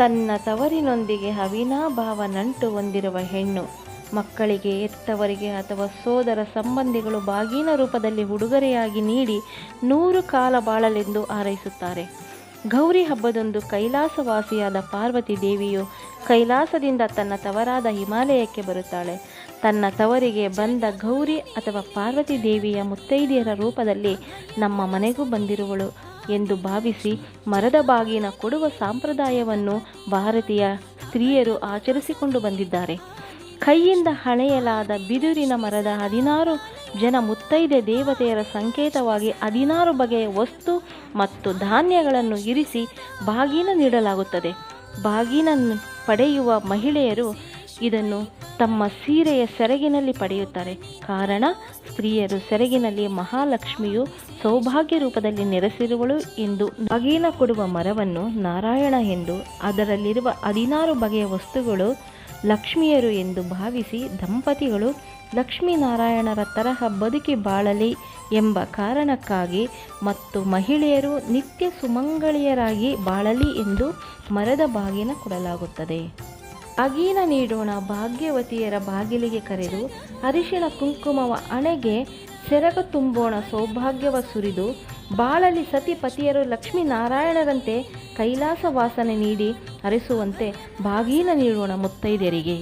ತನ್ನ ತವರಿನೊಂದಿಗೆ ಅವಿನಾಭಾವ ನಂಟು ಹೊಂದಿರುವ ಹೆಣ್ಣು, ಮಕ್ಕಳಿಗೆ ಎತ್ತವರಿಗೆ ಅಥವಾ ಸೋದರ ಸಂಬಂಧಿಗಳು ಬಾಗಿನ ರೂಪದಲ್ಲಿ ಉಡುಗೊರೆಯಾಗಿ ನೀಡಿ ನೂರು ಕಾಲ ಬಾಳಲೆಂದು ಹಾರೈಸುತ್ತಾರೆ. ಗೌರಿ ಹಬ್ಬದಂದು ಕೈಲಾಸವಾಸಿಯಾದ ಪಾರ್ವತಿ ದೇವಿಯು ಕೈಲಾಸದಿಂದ ತನ್ನ ತವರಾದ ಹಿಮಾಲಯಕ್ಕೆ ಬರುತ್ತಾಳೆ. ತನ್ನ ತವರಿಗೆ ಬಂದ ಗೌರಿ ಅಥವಾ ಪಾರ್ವತಿ ದೇವಿಯ ಮುತ್ತೈದೆಯರ ರೂಪದಲ್ಲಿ ನಮ್ಮ ಮನೆಗೂ ಬಂದಿರುವಳು. ಎಂದು ಭಾವಿಸಿ ಮರದ ಬಾಗಿನ ಕೊಡುವ ಸಂಪ್ರದಾಯವನ್ನು ಭಾರತೀಯ ಸ್ತ್ರೀಯರು ಆಚರಿಸಿಕೊಂಡು ಬಂದಿದ್ದಾರೆ. ಕೈಯಿಂದ ಹಣೆಯಲಾದ ಬಿದಿರಿನ ಮರದ ಹದಿನಾರು ಜನ ಮುತ್ತೈದೆ ದೇವತೆಯರ ಸಂಕೇತವಾಗಿ ಹದಿನಾರು ಬಗೆಯ ವಸ್ತು ಮತ್ತು ಧಾನ್ಯಗಳನ್ನು ಇರಿಸಿ ಬಾಗಿನ ನೀಡಲಾಗುತ್ತದೆ. ಬಾಗಿನ ಪಡೆಯುವ ಮಹಿಳೆಯರು ಇದನ್ನು ತಮ್ಮ ಸೀರೆಯ ಸೆರಗಿನಲ್ಲಿ ಪಡೆಯುತ್ತಾರೆ. ಕಾರಣ, ಸ್ತ್ರೀಯರು ಸೆರಗಿನಲ್ಲಿ ಮಹಾಲಕ್ಷ್ಮಿಯು ಸೌಭಾಗ್ಯ ರೂಪದಲ್ಲಿ ನೆರೆಸಿರುವಳು ಎಂದು ಬಾಗಿನ ಕೊಡುವ ಮರವನ್ನು ನಾರಾಯಣ ಎಂದು ಅದರಲ್ಲಿರುವ ಹದಿನಾರು ಬಗೆಯ ವಸ್ತುಗಳು ಲಕ್ಷ್ಮಿಯರು ಎಂದು ಭಾವಿಸಿ ದಂಪತಿಗಳು ಲಕ್ಷ್ಮೀನಾರಾಯಣರ ತರಹ ಬದುಕಿ ಬಾಳಲಿ ಎಂಬ ಕಾರಣಕ್ಕಾಗಿ ಮತ್ತು ಮಹಿಳೆಯರು ನಿತ್ಯ ಸುಮಂಗಳಿಯರಾಗಿ ಬಾಳಲಿ ಎಂದು ಮರದ ಬಾಗಿನ ಕೊಡಲಾಗುತ್ತದೆ. ಬಾಗಿನ ನೀಡೋಣ ಭಾಗ್ಯವತಿಯರ ಬಾಗಿಲಿಗೆ ಕರೆದು ಅರಿಶಿಣ ಕುಂಕುಮವ ಅಣೆಗೆ ಸೆರಗ ತುಂಬೋಣ ಸೌಭಾಗ್ಯವ ಸುರಿದು ಬಾಳಲಿ ಸತಿ ಪತಿಯರು ಲಕ್ಷ್ಮೀನಾರಾಯಣರಂತೆ ಕೈಲಾಸ ವಾಸನೆ ನೀಡಿ ಹರಿಸುವಂತೆ ಬಾಗಿನ ನೀಡೋಣ ಮುತ್ತೈದೆಯರಿಗೆ.